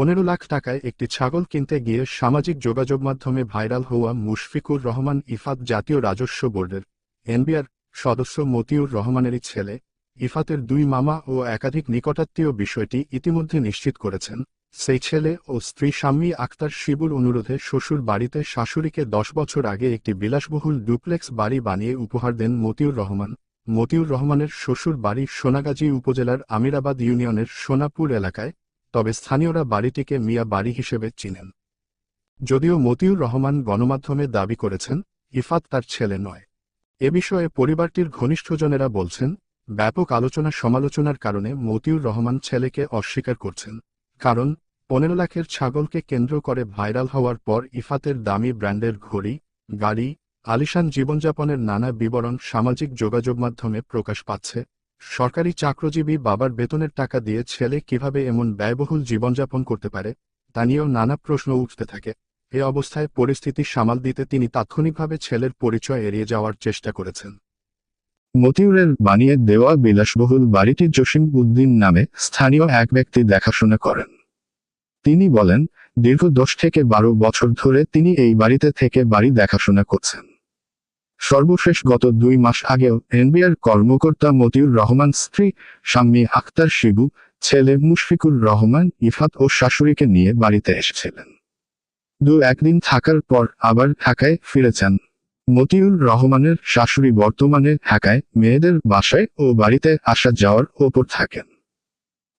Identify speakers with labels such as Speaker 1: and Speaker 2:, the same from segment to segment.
Speaker 1: পনেরো লাখ টাকায় একটি ছাগল কিনতে গিয়ে সামাজিক যোগাযোগ মাধ্যমে ভাইরাল হওয়া মুশফিকুর রহমান ইফাত জাতীয় রাজস্ব বোর্ডের এনবিআর সদস্য মতিউর রহমানেরই ছেলে। ইফাতের দুই মামা ও একাধিক নিকটাত্মীয় বিষয়টি ইতিমধ্যে নিশ্চিত করেছেন। সেই ছেলে ও স্ত্রী স্বামী আক্তার শিবুর অনুরোধে শ্বশুর বাড়িতে শাশুড়িকে দশ বছর আগে একটি বিলাসবহুল ডুপ্লেক্স বাড়ি বানিয়ে উপহার দেন মতিউর রহমান। মতিউর রহমানের শ্বশুর বাড়ি সোনাগাজী উপজেলার আমিরাবাদ ইউনিয়নের সোনাপুর এলাকায় তবে স্থানীয়রা বাড়িটিকে মিয়া বাড়ি হিসেবে চিনেন। যদিও মতিউর রহমান গণমাধ্যমে দাবি করেছেন, ইফাত তার ছেলে নয়। এ বিষয়ে পরিবারটির ঘনিষ্ঠজনেরা বলছেন, ব্যাপক আলোচনা সমালোচনার কারণে মতিউর রহমান ছেলেকে অস্বীকার করছেন। কারণ, পনেরো লাখের ছাগলকে কেন্দ্র করে ভাইরাল হওয়ার পর ইফাতের দামি ব্র্যান্ডের ঘড়ি, গাড়ি, আলিশান জীবনযাপনের নানা বিবরণ সামাজিক যোগাযোগ মাধ্যমে প্রকাশ পাচ্ছে সরকারি চাকরজীবী বাবার বেতনের টাকা দিয়ে ছেলে কীভাবে এমন ব্যয়বহুল জীবনযাপন করতে পারে, তা নিয়েও নানা প্রশ্ন উঠতে থাকে। এ অবস্থায় পরিস্থিতি সামাল দিতে তিনি তাৎক্ষণিকভাবে ছেলের পরিচয় এড়িয়ে যাওয়ার চেষ্টা করেছেন।
Speaker 2: মতিউরের বানিয়ে দেওয়া বিলাসবহুল বাড়িটি জসিম উদ্দিন নামে স্থানীয় এক ব্যক্তি দেখাশোনা করেন। তিনি বলেন, দীর্ঘ দশ থেকে বারো বছর ধরে তিনি এই বাড়িতে থেকে বাড়ি দেখাশোনা করছেন। সর্বশেষ গত দুই মাস আগেও এনবিআর কর্মকর্তা মতিউর রহমান, স্ত্রী স্বামী আক্তার শিবু, ছেলে মুশফিকুর রহমান, ইফাত ও শাশুড়িকে নিয়ে বাড়িতে এসেছিলেন। দু একদিন থাকার পর আবার ঢাকায় ফিরেছেন মতিউর রহমানের শাশুড়ি বর্তমানে ঢাকায় মেয়েদের বাসায় ও বাড়িতে আসা যাওয়ার ওপর থাকেন।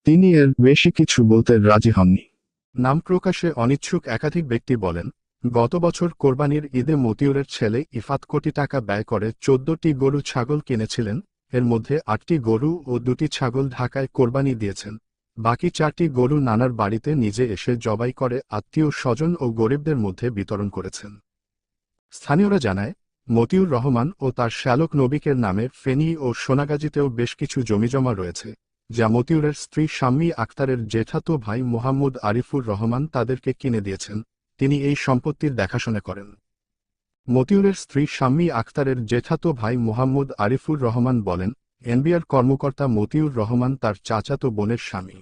Speaker 2: তিনি এর বেশি কিছু বলতে রাজি হননি।
Speaker 1: নাম প্রকাশে অনিচ্ছুক একাধিক ব্যক্তি বলেন গত বছর কোরবানির ঈদে মতিউরের ছেলে ইফাত কোটি টাকা ব্যয় করে চোদ্দটি গরু ছাগল কিনেছিলেন, এর মধ্যে আটটি গরু ও দুটি ছাগল ঢাকায় কোরবানি দিয়েছেন। বাকি চারটি গরু নানার বাড়িতে নিজে এসে জবাই করে আত্মীয়, স্বজন ও গরিবদের মধ্যে বিতরণ করেছেন। স্থানীয়রা জানায়, মতিউর রহমান ও তার শ্যালক নবিকের নামে ফেনী ও সোনাগাজীতেও বেশ কিছু জমিজমা রয়েছে, যা মতিউরের স্ত্রী স্বামী আক্তারের জেঠাতো ভাই মোহাম্মদ আরিফুর রহমান তাদেরকে কিনে দিয়েছেন। তিনি এই সম্পত্তির দেখাশোনা করেন। মতিউরের স্ত্রী শাম্মী আক্তারের জেঠাতো ভাই মোহাম্মদ আরিফুর রহমান বলেন, এনবিআর কর্মকর্তা মতিউর রহমান তার চাচাতো বোনের স্বামী।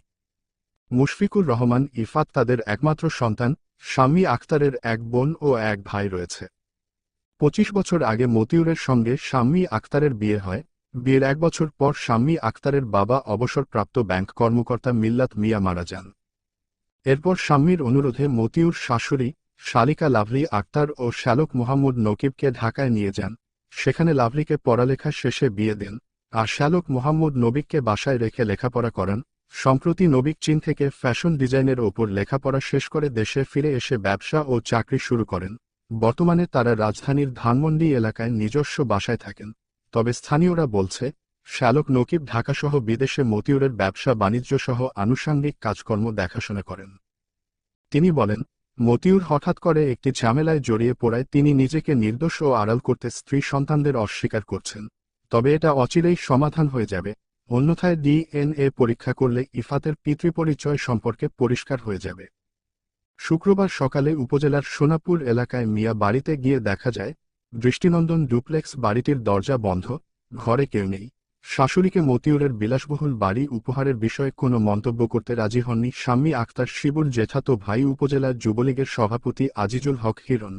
Speaker 1: মুশফিকুর রহমান ইফাত তাদের একমাত্র সন্তান স্বামী আক্তারের এক বোন ও এক ভাই রয়েছে। পঁচিশ বছর আগে মতিউরের সঙ্গে স্বামী আক্তারের বিয়ে হয়। বিয়ের এক বছর পর স্বামী আক্তারের বাবা অবসরপ্রাপ্ত ব্যাংক কর্মকর্তা মিল্লাত মিয়া মারা যান। এরপর স্বামীর অনুরোধে মতিউর শাশুড়ি, শালিকা লাভলি আক্তার ও শ্যালক মোহাম্মদ নকিবকে ঢাকায় নিয়ে যান। সেখানে লাভলিকে পড়ালেখা শেষে বিয়ে দেন আর শ্যালক মোহাম্মদ নবিককে বাসায় রেখে লেখাপড়া করেন। সম্প্রতি নবিক চীন থেকে ফ্যাশন ডিজাইনের ওপর লেখাপড়া শেষ করে দেশে ফিরে এসে ব্যবসা ও চাকরি শুরু করেন। বর্তমানে তারা রাজধানীর ধানমন্ডি এলাকায় নিজস্ব বাসায় থাকেন। তবে স্থানীয়রা বলছে শ্যালক নকিব ঢাকাসহ বিদেশে মতিউরের ব্যবসা বাণিজ্য সহ আনুষঙ্গিক কাজকর্ম দেখাশোনা করেন। তিনি বলেন, মতিউর হঠাৎ করে একটি ঝামেলায় জড়িয়ে পড়ায় তিনি নিজেকে নির্দোষ ও আড়াল করতে স্ত্রী সন্তানদের অস্বীকার করছেন। তবে এটা অচিরেই সমাধান হয়ে যাবে, অন্যথায় ডিএনএ পরীক্ষা করলে ইফাতের পিতৃপরিচয় সম্পর্কে পরিষ্কার হয়ে যাবে। শুক্রবার সকালে উপজেলার সোনাপুর এলাকায় মিয়া বাড়িতে গিয়ে দেখা যায়, দৃষ্টিনন্দন ডুপ্লেক্স বাড়িটির দরজা বন্ধ, ঘরে কেউ নেই। শাশুড়িকে মতিউরের বিলাসবহুল বাড়ি উপহারের বিষয়ে কোনো মন্তব্য করতে রাজি হননি শাম্মী আক্তার শিবুর জেঠাতো ভাই উপজেলার যুবলীগের সভাপতি আজিজুল হক হিরণ।